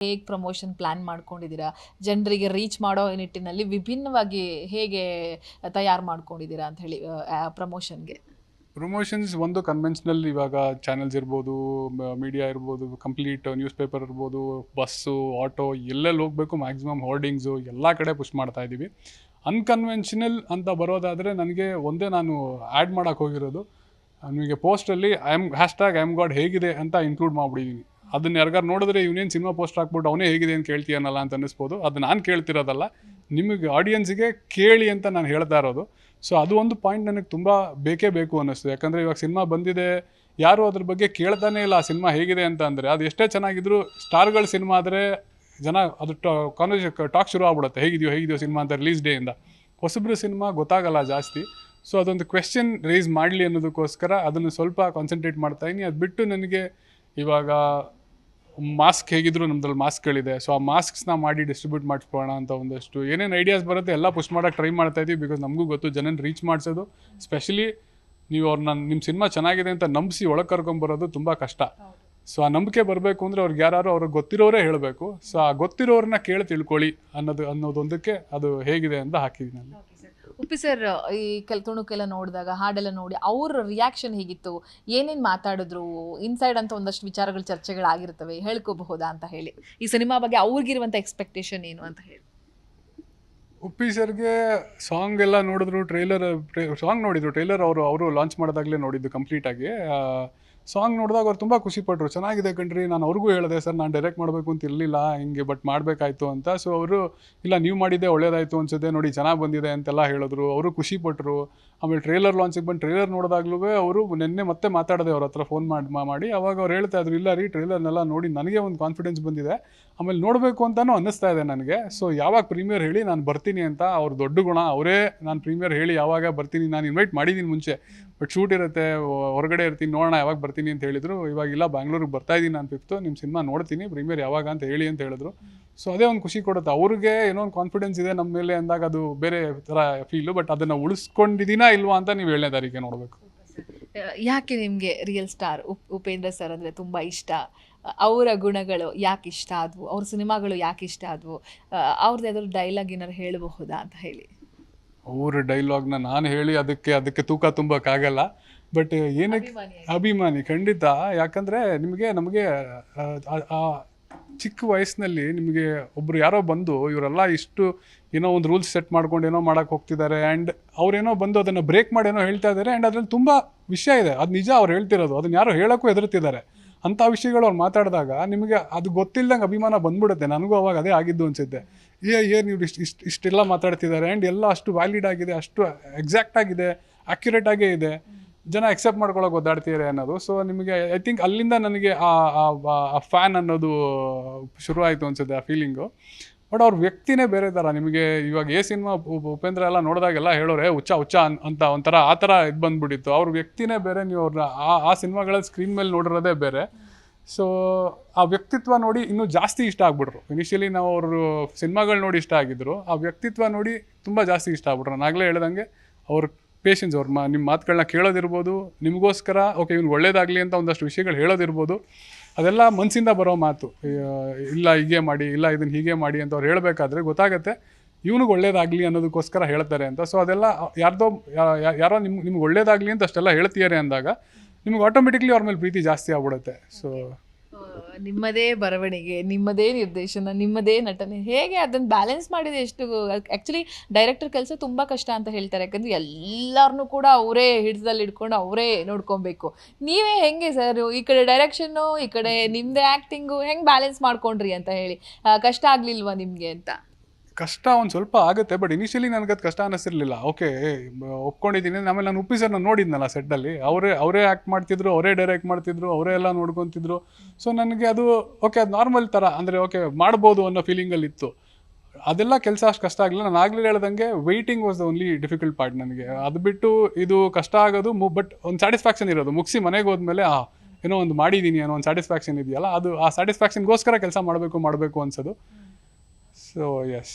ಹೇಗೆ promotion plan ಮಾಡ್ಕೊಂಡಿದ್ದೀರಾ? ಜನರಿಗೆ ರೀಚ್ ಮಾಡೋ ನಿಟ್ಟಿನಲ್ಲಿ ವಿಭಿನ್ನವಾಗಿ ಹೇಗೆ ತಯಾರು ಮಾಡ್ಕೊಂಡಿದ್ದೀರಾ ಅಂತ ಹೇಳಿ ಪ್ರಮೋಷನ್ಗೆ ಪ್ರಮೋಷನ್ಸ್ ಒಂದು ಕನ್ವೆನ್ಷನಲ್ ಇವಾಗ ಚಾನೆಲ್ಸ್ ಇರ್ಬೋದು ಮೀಡಿಯಾ ಇರ್ಬೋದು ಕಂಪ್ಲೀಟ್ ನ್ಯೂಸ್ ಪೇಪರ್ ಇರ್ಬೋದು ಬಸ್ಸು ಆಟೋ ಎಲ್ಲೆಲ್ಲಿ ಹೋಗಬೇಕು ಮ್ಯಾಕ್ಸಿಮಮ್ ಹೋರ್ಡಿಂಗ್ಸು ಎಲ್ಲ ಕಡೆ ಪುಷ್ ಮಾಡ್ತಾ ಇದ್ದೀವಿ. ಅನ್ಕನ್ವೆನ್ಷನಲ್ ಅಂತ ಬರೋದಾದರೆ ನನಗೆ ಒಂದೇ ನಾನು ಆ್ಯಡ್ ಮಾಡೋಕ್ಕೆ ಹೋಗಿರೋದು. ನಿಮಗೆ ಪೋಸ್ಟಲ್ಲಿ I am hash tag I am god ಹೇಗಿದೆ ಅಂತ ಇನ್ಕ್ಲೂಡ್ ಮಾಡ್ಬಿಟ್ಟಿದ್ದೀನಿ ಅದನ್ನ ಯಾರಿಗಾರು ನೋಡಿದ್ರೆ ಇವನೇನು ಸಿನಿಮಾ ಪೋಸ್ಟ್ ಹಾಕ್ಬಿಟ್ಟು ಅವನೇ ಹೇಗಿದೆ ಅಂತ ಕೇಳ್ತೀಯನಲ್ಲ ಅಂತ ಅನ್ನಿಸ್ಬೋದು. ಅದು ನಾನು ಕೇಳ್ತಿರೋದಲ್ಲ. ನಿಮಗೆ ಆಡಿಯನ್ಸಿಗೆ ಕೇಳಿ ಅಂತ ನಾನು ಹೇಳ್ತಾ ಇರೋದು. ಸೊ ಅದು ಒಂದು ಪಾಯಿಂಟ್ ನನಗೆ ತುಂಬ ಬೇಕೇ ಬೇಕು ಅನ್ನಿಸ್ತು ಯಾಕಂದರೆ ಇವಾಗ ಸಿನಿಮಾ ಬಂದಿದೆ, ಯಾರು ಅದ್ರ ಬಗ್ಗೆ ಕೇಳ್ತಾನೆ ಇಲ್ಲ ಆ ಸಿನಿಮಾ ಹೇಗಿದೆ ಅಂತ ಅಂದರೆ, ಅದು ಎಷ್ಟೇ ಚೆನ್ನಾಗಿದ್ರು ಸ್ಟಾರ್ಗಳ ಸಿನಿಮಾ ಆದರೆ ಜನ ಅದು ಕಾನ್ವರ್ಸ್ ಟಾಕ್ ಶುರು ಆಗ್ಬಿಡುತ್ತೆ. ಹೇಗಿದೆಯೋ ಹೇಗಿದೆಯೋ ಸಿನಿಮಾ ಅಂತ ರಿಲೀಸ್ ಡೇಯಿಂದ ಹೊಸಬ್ರು ಸಿನಿಮಾ ಗೊತ್ತಾಗಲ್ಲ ಜಾಸ್ತಿ. ಸೊ ಅದೊಂದು ಕ್ವೆಶ್ಚನ್ ರೇಸ್ ಮಾಡಲಿ ಅನ್ನೋದಕ್ಕೋಸ್ಕರ ಅದನ್ನು ಸ್ವಲ್ಪ ಕಾನ್ಸಂಟ್ರೇಟ್ ಮಾಡ್ತಾ ಇದ್ದೀನಿ ಅದು ಬಿಟ್ಟು ನನಗೆ ಇವಾಗ ಮಾಸ್ಕ್ ಹೇಗಿದ್ರು ನಮ್ದ್ರಲ್ಲಿ ಮಾಸ್ಕ್ಗಳಿದೆ ಸೊ ಆ ಮಾಸ್ಕ್ಸ್ನ ಮಾಡಿ ಡಿಸ್ಟ್ರಿಬ್ಯೂಟ್ ಮಾಡಿಸ್ಕೊಳ್ಳೋಣ ಅಂತ ಒಂದಷ್ಟು ಏನೇನು ಐಡಿಯಾಸ್ ಬರುತ್ತೆ ಎಲ್ಲ ಪುಷ್ ಮಾಡೋಕ್ಕೆ ಟ್ರೈ ಮಾಡ್ತಾ ಇದ್ದೀವಿ ಬಿಕಾಸ್ ನಮಗೂ ಗೊತ್ತು ಜನನ ರೀಚ್ ಮಾಡಿಸೋದು. ಸ್ಪೆಷಲಿ ನೀವು ಅವ್ರನ್ನ ನಿಮ್ಮ ಸಿನಿಮಾ ಚೆನ್ನಾಗಿದೆ ಅಂತ ನಂಬಿಸಿ ಒಳಗೆ ಕರ್ಕೊಂಬರೋದು ತುಂಬ ಕಷ್ಟ. ಸೊ ಆ ನಂಬಿಕೆ ಬರಬೇಕು ಅಂದರೆ ಅವ್ರಿಗೆ ಯಾರು ಅವ್ರಿಗೆ ಗೊತ್ತಿರೋರೇ ಹೇಳಬೇಕು. ಸೊ ಆ ಗೊತ್ತಿರೋರನ್ನ ಕೇಳಿ ತಿಳ್ಕೊಳ್ಳಿ ಅನ್ನೋದು ಅನ್ನೋದೊಂದಕ್ಕೆ ಅದು ಹೇಗಿದೆ ಅಂತ ಹಾಕಿದ್ದೀನಿ ನಾನು. ಉಪ್ಪಿ ಸರ್ ಈ ಕೆಲ ತುಣುಕೆಲ್ಲ ನೋಡಿದಾಗ, ಹಾಡೆಲ್ಲ ನೋಡಿ ಅವ್ರ ರಿಯಾಕ್ಷನ್ ಹೇಗಿತ್ತು? ಏನೇನು ಮಾತಾಡಿದ್ರು? ಇನ್ಸೈಡ್ ಅಂತ ಒಂದಷ್ಟು ವಿಚಾರಗಳು, ಚರ್ಚೆಗಳಾಗಿರ್ತವೆ. ಹೇಳ್ಕೋಬಹುದಾ ಅಂತ ಹೇಳಿ. ಈ ಸಿನಿಮಾ ಬಗ್ಗೆ ಅವ್ರಿಗಿರುವಂಥ ಎಕ್ಸ್ಪೆಕ್ಟೇಷನ್ ಏನು ಅಂತ ಹೇಳಿ. ಉಪ್ಪಿ ಸರ್ಗೆ ಸಾಂಗ್ ಎಲ್ಲ ನೋಡಿದ್ರು ಟ್ರೈಲರ್ ಸಾಂಗ್ ನೋಡಿದ್ರು. ಟ್ರೈಲರ್ ಅವರು ಅವರು ಲಾಂಚ್ ಮಾಡಿದಾಗಲೇ ನೋಡಿದ್ದು ಕಂಪ್ಲೀಟಾಗಿ ಸಾಂಗ್ ನೋಡಿದಾಗ ಅವ್ರು ತುಂಬ ಖುಷಿಪಟ್ಟರು ಚೆನ್ನಾಗಿದೆ ಕಣ್ರಿ, ನಾನು ಅವ್ರಿಗೂ ಹೇಳಿದೆ, ಸರ್, ನಾನು ಡೈರೆಕ್ಟ್ ಮಾಡಬೇಕು ಅಂತ ಇರಲಿಲ್ಲ, ಹಿಂಗೆ ಬಟ್ ಮಾಡಬೇಕಾಯ್ತು ಅಂತ. ಸೊ ಅವರು, ಇಲ್ಲ, ನೀವು ಮಾಡಿದ್ದೆ ಒಳ್ಳೇದಾಯಿತು ಅನ್ಸುತ್ತೆ, ನೋಡಿ ಚೆನ್ನಾಗಿ ಬಂದಿದೆ ಅಂತೆಲ್ಲ ಹೇಳಿದ್ರು. ಅವರು ಖುಷಿಪಟ್ಟರು ಆಮೇಲೆ ಟ್ರೇಲರ್ ಲಾಂಚಿಗೆ ಬಂದು ಟ್ರೇಲರ್ ನೋಡಿದಾಗ್ಲೂ ಅವರು ನಿನ್ನೆ ಮತ್ತೆ ಮಾತಾಡಿದೆ ಅವ್ರ ಹತ್ರ ಫೋನ್ ಮಾಡಿ ಮಾಡಿ. ಅವಾಗ ಅವ್ರು ಹೇಳ್ತಾ ಇದ್ರು, ಇಲ್ಲ ರೀ ಟ್ರೇಲರ್ನೆಲ್ಲ ನೋಡಿ ನನಗೆ ಒಂದು ಕಾನ್ಫಿಡೆನ್ಸ್ ಬಂದಿದೆ. ಆಮೇಲೆ ನೋಡಬೇಕು ಅಂತಲೂ ಅನ್ನಿಸ್ತಾ ಇದೆ ನನಗೆ. ಸೊ ಯಾವಾಗ ಪ್ರೀಮಿಯರ್ ಹೇಳಿ ನಾನು ಬರ್ತೀನಿ ಅಂತ ಅವ್ರ ದೊಡ್ಡ ಗುಣ. ಅವರೇ ನಾನು ಪ್ರೀಮಿಯರ್ ಹೇಳಿ ಯಾವಾಗ ಬರ್ತೀನಿ, ನಾನು ಇನ್ವೈಟ್ ಮಾಡಿದ್ದೀನಿ ಮುಂಚೆ. ಬಟ್ ಶೂಟ್ ಇರುತ್ತೆ ಹೊರಗಡೆ ಇರ್ತೀನಿ, ನೋಡೋಣ ಯಾವಾಗ ಬರ್ತೀನಿ. ಅಂತ ಹೇಳಿದ್ರು. ಇವಾಗ ಇಲ್ಲ, ಬ್ಯಾಂಗ್ಳೂರಿಗೆ ಬರ್ತಾ ಇದ್ದೀನಿ ನಾನು ಫಿಫ್ತು ನಿಮ್ಮ ಸಿನಿಮಾ ನೋಡ್ತೀನಿ, ಪ್ರೀಮಿಯರ್ ಯಾವಾಗ ಅಂತ ಹೇಳಿ ಅಂತ ಹೇಳಿದ್ರು. ಸೊ ಅದೇ ಒಂದು ಖುಷಿ ಕೊಡುತ್ತೆ. ಅವ್ರಿಗೆ ಏನೋ ಒಂದು ಕಾನ್ಫಿಡೆನ್ಸ್ ಇದೆ ನಮ್ಮ ಮೇಲೆ ಅಂದಾಗ ಅದು ಬೇರೆ ಥರ ಫೀಲು ಬಟ್ ಅದನ್ನು ಉಳಿಸ್ಕೊಂಡಿದ್ದೀನಾ ಇಲ್ವಾ ಅಂತ ನೀವು ಏಳನೇ ತಾರೀಕೆ ನೋಡಬೇಕು. ಯಾಕೆ ನಿಮಗೆ ರಿಯಲ್ ಸ್ಟಾರ್ ಉಪ್, ಉಪೇಂದ್ರ ಸರ್ ಅಂದರೆ ತುಂಬ ಇಷ್ಟ? ಅವರ ಗುಣಗಳು ಯಾಕೆ ಇಷ್ಟ ಆದವು? ಅವ್ರ ಸಿನಿಮಾಗಳು ಯಾಕೆ ಇಷ್ಟ ಆದವು? ಅವ್ರದ್ದು ಡೈಲಾಗ್ ಏನಾರು ಹೇಳಬಹುದಾ ಅಂತ ಹೇಳಿ. ಅವ್ರ ಡೈಲಾಗ್ನ ನಾನು ಹೇಳಿ ಅದಕ್ಕೆ ಅದಕ್ಕೆ ತೂಕ ತುಂಬಕ್ಕಾಗಲ್ಲ. ಬಟ್ ಏನಕ್ಕೆ ಅಭಿಮಾನಿ ಖಂಡಿತ. ಯಾಕಂದರೆ ನಿಮಗೆ ನಮಗೆ ಆ, ಚಿಕ್ಕ ವಯಸ್ಸಿನಲ್ಲಿ ನಿಮಗೆ ಒಬ್ರು ಯಾರೋ ಬಂದು ಇವರೆಲ್ಲ ಇಷ್ಟು ಏನೋ ಒಂದು ರೂಲ್ಸ್ ಸೆಟ್ ಮಾಡ್ಕೊಂಡು ಏನೋ ಮಾಡೋಕ್ಕೆ ಹೋಗ್ತಿದ್ದಾರೆ ಆ್ಯಂಡ್ ಅವರೇನೋ ಬಂದು ಅದನ್ನು ಬ್ರೇಕ್ ಮಾಡಿ ಏನೋ ಹೇಳ್ತಾ ಇದ್ದಾರೆ ಆ್ಯಂಡ್ ಅದರಲ್ಲಿ ತುಂಬ ವಿಷಯ ಇದೆ. ಅದು ನಿಜ ಅವ್ರು ಹೇಳ್ತಿರೋದು. ಅದನ್ನ ಯಾರೋ ಹೇಳೋಕ್ಕೂ ಹೆದರ್ತಿದ್ದಾರೆ. ಅಂಥ ವಿಷಯಗಳು ಅವ್ರು ಮಾತಾಡಿದಾಗ ನಿಮಗೆ ಅದು ಗೊತ್ತಿಲ್ಲದಂಗೆ ಅಭಿಮಾನ ಬಂದ್ಬಿಡುತ್ತೆ. ನನಗೂ ಅವಾಗ ಅದೇ ಆಗಿದ್ದು ಅನಿಸುತ್ತೆ. ಏ ಏನು ಇವ್ರು ಇಷ್ಟು ಇಷ್ಟು, ಇಷ್ಟೆಲ್ಲ ಮಾತಾಡ್ತಿದ್ದಾರೆ ಆ್ಯಂಡ್ ಎಲ್ಲ ಅಷ್ಟು ವ್ಯಾಲಿಡ್ ಆಗಿದೆ, ಅಷ್ಟು ಎಕ್ಸಾಕ್ಟ್ ಆಗಿದೆ ಅಕ್ಯುರೇಟ್ ಆಗೇ ಇದೆ. ಜನ ಎಕ್ಸೆಪ್ಟ್ ಮಾಡ್ಕೊಳಕ್ಕೆ ಒದ್ದಾಡ್ತೀರಿ ಅನ್ನೋದು. ಸೊ ನಿಮಗೆ ಐ ಥಿಂಕ್ ಅಲ್ಲಿಂದ ನನಗೆ ಆ ಫ್ಯಾನ್ ಅನ್ನೋದು ಶುರುವಾಯಿತು ಅನ್ಸುತ್ತೆ, ಆ ಫೀಲಿಂಗು ಬಟ್ ಅವ್ರ ವ್ಯಕ್ತಿನೇ ಬೇರೆ ಥರ ನಿಮಗೆ ಇವಾಗ ಏ ಸಿನಿಮಾ ಉಪೇಂದ್ರ ಎಲ್ಲ ನೋಡಿದಾಗೆಲ್ಲ ಹೇಳೋರೆ ಹುಚ್ಚ ಹುಚ್ಚ ಅಂತ ಒಂಥರ ಆ ಥರ ಇದು ಬಂದ್ಬಿಟ್ಟಿತ್ತು. ಅವ್ರ ವ್ಯಕ್ತಿನೇ ಬೇರೆ, ನೀವು ಅವ್ರನ್ನ ಆ ಆ ಸಿನಿಮಾಗಳ ಸ್ಕ್ರೀನ್ ಮೇಲೆ ನೋಡಿರೋದೇ ಬೇರೆ. ಸೊ ಆ ವ್ಯಕ್ತಿತ್ವ ನೋಡಿ ಇನ್ನೂ ಜಾಸ್ತಿ ಇಷ್ಟ ಆಗ್ಬಿಟ್ರು. ಇನಿಷಿಯಲಿ ನಾವು ಅವರು ಸಿನಿಮಾಗಳು ನೋಡಿ ಇಷ್ಟ ಆಗಿದ್ರು. ಆ ವ್ಯಕ್ತಿತ್ವ ನೋಡಿ ತುಂಬ ಜಾಸ್ತಿ ಇಷ್ಟ ಆಗ್ಬಿಟ್ರು. ನಾನು ಆಗಲೇ ಹೇಳ್ದಂಗೆ ಅವ್ರ ಪೇಷನ್ಸ್ ಅವ್ರ ಮಾ ನಿಮ್ಮ ಮಾತುಗಳನ್ನ ಕೇಳೋದಿರ್ಬೋದು, ನಿಮಗೋಸ್ಕರ ಓಕೆ ಇವ್ನು ಒಳ್ಳೇದಾಗಲಿ ಅಂತ ಒಂದಷ್ಟು ವಿಷಯಗಳು ಹೇಳೋದಿರ್ಬೋದು. ಅದೆಲ್ಲ ಮನಸ್ಸಿಂದ ಬರೋ ಮಾತು. ಇಲ್ಲ ಹೀಗೆ ಮಾಡಿ, ಇಲ್ಲ ಇದನ್ನು ಹೀಗೆ ಮಾಡಿ ಅಂತ ಅವ್ರು ಹೇಳಬೇಕಾದ್ರೆ ಗೊತ್ತಾಗುತ್ತೆ, ಇವನಿಗೆ ಒಳ್ಳೇದಾಗಲಿ ಅನ್ನೋದಕ್ಕೋಸ್ಕರ ಹೇಳ್ತಾರೆ ಅಂತ. ಸೊ ಅದೆಲ್ಲ ಯಾರ್ದೋ ಯಾರೋ ನಿಮ್ಗೆ ನಿಮ್ಗೆ ಒಳ್ಳೇದಾಗಲಿ ಅಂತ ಅಷ್ಟೆಲ್ಲ ಹೇಳ್ತಿದ್ದಾರೆ ಅಂದಾಗ, ನಿಮ್ಗೆ ಆಟೋಮೆಟಿಕ್ಲಿ ಅವ್ರ ಮೇಲೆ ಪ್ರೀತಿ ಜಾಸ್ತಿ ಆಗ್ಬಿಡುತ್ತೆ. ಸೊ ನಿಮ್ಮದೇ ಬರವಣಿಗೆ, ನಿಮ್ಮದೇ ನಿರ್ದೇಶನ, ನಿಮ್ಮದೇ ನಟನೆ. ಹೇಗೆ ಅದನ್ನು ಬ್ಯಾಲೆನ್ಸ್ ಮಾಡಿದೆ ಎಷ್ಟು ಆ್ಯಕ್ಚುಲಿ ಡೈರೆಕ್ಟರ್ ಕೆಲಸ ತುಂಬ ಕಷ್ಟ ಅಂತ ಹೇಳ್ತಾರೆ. ಯಾಕಂದರೆ ಎಲ್ಲರನ್ನೂ ಕೂಡ ಅವರೇ ಹಿಡಿದಲ್ಲಿ ಇಟ್ಕೊಂಡು ಅವರೇ ನೋಡ್ಕೊಬೇಕು. ನೀವೇ ಹೆಂಗೆ ಸರ್ ಈ ಕಡೆ ಡೈರೆಕ್ಷನ್ನು ಈ ಕಡೆ ನಿಮ್ಮದೇ ಆ್ಯಕ್ಟಿಂಗು ಹೆಂಗೆ ಬ್ಯಾಲೆನ್ಸ್ ಮಾಡ್ಕೊಂಡ್ರಿ ಅಂತ ಹೇಳಿ. ಕಷ್ಟ ಆಗಲಿಲ್ವಾ ನಿಮಗೆ ಅಂತ? ಕಷ್ಟ ಒಂದು ಸ್ವಲ್ಪ ಆಗುತ್ತೆ ಬಟ್ ಇನಿಷಿಯಲಿ ನನಗೆ ಅದು ಕಷ್ಟ ಅನ್ನಿಸಿರ್ಲಿಲ್ಲ ಓಕೆ ಒಪ್ಕೊಂಡಿದ್ದೀನಿ ಆಮೇಲೆ ನಾನು ಉಪ್ಪಿ ಸರ್ ನಾನು ನೋಡಿದ್ನಲ್ಲ ಸೆಟ್ಟಲ್ಲಿ ಅವರೇ ಅವರೇ ಆ್ಯಕ್ಟ್ ಮಾಡ್ತಿದ್ರು, ಅವರೇ ಡೈರೆಕ್ಟ್ ಮಾಡ್ತಿದ್ರು, ಅವರೇ ಎಲ್ಲ ನೋಡ್ಕೊತಿದ್ರು. ಸೊ ನನಗೆ ಅದು ಓಕೆ ಅದು ನಾರ್ಮಲ್ ಥರ ಅಂದರೆ ಓಕೆ ಮಾಡ್ಬೋದು ಅನ್ನೋ ಫೀಲಿಂಗಲ್ಲಿ ಇತ್ತು. ಅದೆಲ್ಲ ಕೆಲಸ ಅಷ್ಟು ಕಷ್ಟ ಆಗಲಿಲ್ಲ. ನಾನು ಆಗಲೇ ಹೇಳ್ದಂಗೆ waiting was the only difficult part ನನಗೆ. ಅದು ಬಿಟ್ಟು ಇದು ಕಷ್ಟ ಆಗೋದು ಬಟ್ ಒಂದು ಸ್ಯಾಟಿಸ್ಫ್ಯಾಕ್ಷನ್ ಇರೋದು. ಮುಗಿಸಿ ಮನೆಗೆ ಹೋದ್ಮೇಲೆ ಆ ಏನೋ ಒಂದು ಮಾಡಿದ್ದೀನಿ ಏನೋ ಒಂದು ಸ್ಯಾಟಿಸ್ಫ್ಯಾಕ್ಷನ್ ಇದೆಯಲ್ಲ, ಅದು ಆ ಸ್ಯಾಟಿಸ್ಫ್ಯಾಕ್ಷನ್ಗೋಸ್ಕರ ಕೆಲಸ ಮಾಡಬೇಕು ಮಾಡಬೇಕು ಅನ್ಸೋದು. So S